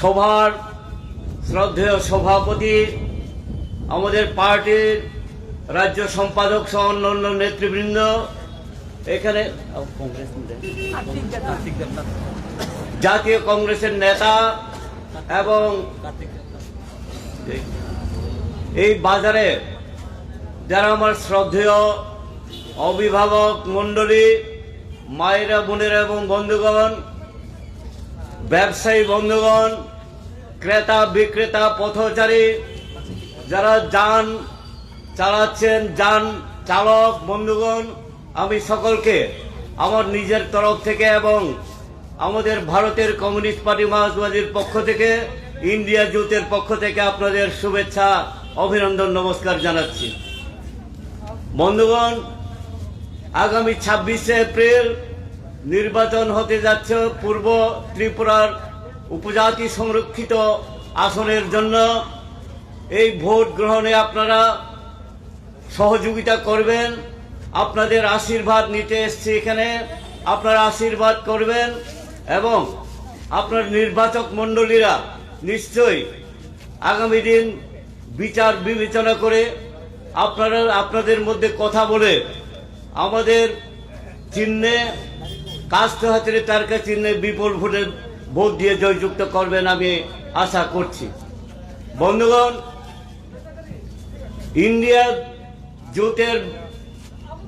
সভার শ্রদ্ধেয় সভাপতি, আমাদের পার্টির রাজ্য সম্পাদক সহ অন্যান্য নেতৃবৃন্দ, এখানে জাতীয় কংগ্রেসের নেতা এবং এই বাজারে যারা আমার শ্রদ্ধেয় অভিভাবক মণ্ডলী, মায়েরা, বোনেরা এবং বন্ধুগণ, ব্যবসায়ী বন্ধুগণ ক্রেতা, বিক্রেতা, পথচারী, যারা যান চালাচ্ছেন, যান চালক, বন্ধুগণ, আমি সকলকে আমার নিজের তরফ থেকে এবং আমাদের ভারতের কমিউনিস্ট পার্টি মার্ক্সবাদীর পক্ষ থেকে, ইন্ডিয়া জুতের পক্ষ থেকে আপনাদের শুভেচ্ছা, অভিনন্দন, নমস্কার জানাচ্ছি। বন্ধুগণ, আগামী ছাব্বিশে এপ্রিল নির্বাচন হতে যাচ্ছে পূর্ব ত্রিপুরার উপজাতি সংরক্ষিত আসনের জন্য এই ভোট গ্রহণে আপনারা সহযোগিতা করবেন। আপনাদের আশীর্বাদ নিতে এসছি এখানে। আপনারা আশীর্বাদ করবেন এবং আপনার নির্বাচক মণ্ডলীরা নিশ্চয়ই আগামী দিন বিচার বিবেচনা করে আপনারা আপনাদের মধ্যে কথা বলে আমাদের চিহ্নে কাস্ট হাতের তারকা চিহ্নে বিপুল ভোটে ভোট দিয়ে জয়যুক্ত করবেন আমি আশা করছি। বন্ধুগণ, ইন্ডিয়া জোটের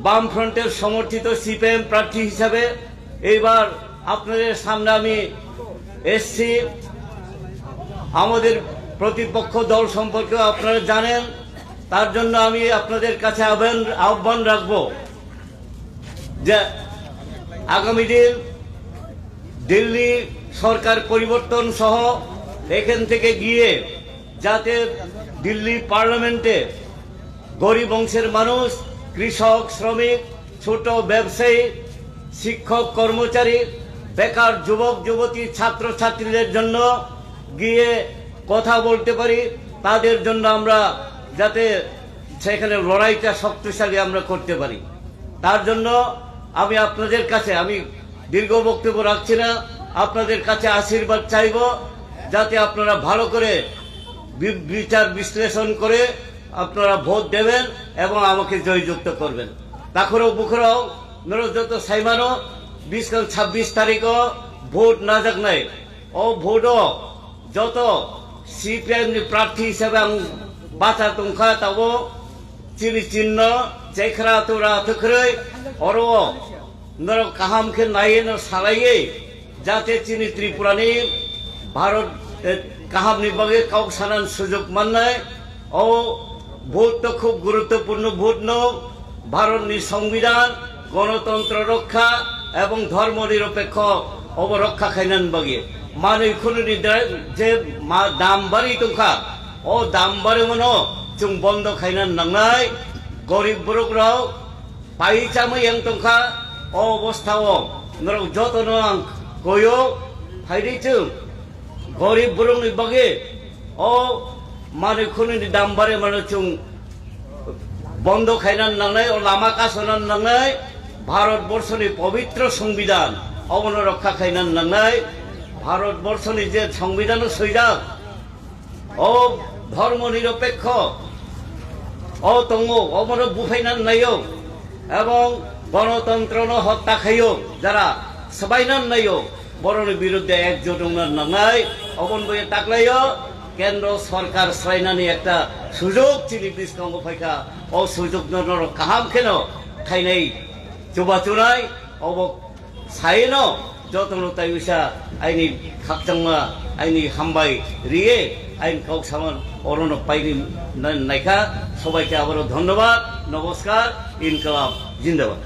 বামফ্রন্টের সমর্থিত সিপিএম প্রার্থী হিসাবে এইবার আপনাদের সামনে আমি এসছি। আমাদের প্রতিপক্ষ দল সম্পর্কে আপনারা জানেন, তার জন্য আমি আপনাদের কাছে আহ্বান আহ্বান রাখব যে আগামী দিন দিল্লি সরকার পরিবর্তন সহ এখান থেকে গিয়ে যাতে দিল্লি পার্লামেন্টে গরিব অংশের মানুষ, কৃষক, শ্রমিক, ছোট ব্যবসায়ী, শিক্ষক, কর্মচারী, বেকার যুবক, যুবতী ছাত্র ছাত্রীদের জন্য গিয়ে কথা বলতে পারি। তাদের জন্য আমরা যাতে সেখানে লড়াইটা শক্তিশালী আমরা করতে পারি। তার জন্য আমি আপনাদের কাছে, আমি দীর্ঘ বক্তব্য রাখছি না। আপনাদের কাছে আশীর্বাদ চাইব, যাতে আপনারা ভালো করে বিচার বিশ্লেষণ করে আপনারা ভোট দেবেন এবং আমাকে জয়যুক্ত করবেন। তাখরও বুখরাও নরযত সাইমানো বিশ ছাব্বিশ তারিখও ভোট না যাক নাই। ও ভোটও, যত সিপিএম প্রার্থী হিসেবে আমি বাছা তংখা তাবো, চিনি চিহ্ন, চেখরা তোরা থুখরৈ অর নর কাহামকে নাইয়ে ন সালাইয়ে যাতে তিনি ত্রিপুরা নিয়ে ভারত কাহাব নির্বাহী কাউক সানান সুযোগ মান নেয় ও ভোট তো খুব গুরুত্বপূর্ণ ভোট ন ভারত সংবিধান, গণতন্ত্র রক্ষা এবং ধর্ম নিরপেক্ষ অবরক্ষা খাইনান বাগে মানে খুনি যে দাম বাড়ি তোখা, ও দাম বাড়ি মনো চুম বন্ধ খাইনান নাংনাই। গরিব বরকরাও পাইচামই এং তোখা, অবস্থাও নরক যতন আং 고용 파이리증 거리 부렁이 박에 어 মানে খুনি দাম্বারে মানে চুং বন্ধ খাইনার নাংনাই ও লামা কাসনার নাংনাই ভারতবর্ষনি পবিত্র সংবিধান অবন রক্ষা খাইনার নাংনাই ভারতবর্ষনি যে সংবিধান সৈরা ও ধর্ম নিরপেক্ষ অতঙ্গ অমর বুফাইনার নাইও, এবং গণতন্ত্র হত্যা খাইও, যারা সবাইনান নাইও বরণের বিরুদ্ধে একজোট নাঙাই অবন বইয়ে তাকলাইও কেন্দ্র সরকার সরাইনানি একটা সুযোগ, চিনি বিষ্কঙ্গ ফাইকা ও সুযোগ কাহাম কেন খাইনাই চুবাচুনাই অব সাইন, যতন তাই উষা আইনি খাকচাংমা আইনি হামবাই রিয়ে, আইন কাউক সামান অরণ পাইনি নাইকা সবাইকে আবারও ধন্যবাদ, নমস্কার, ইনকলাব, জিন্দাবাদ।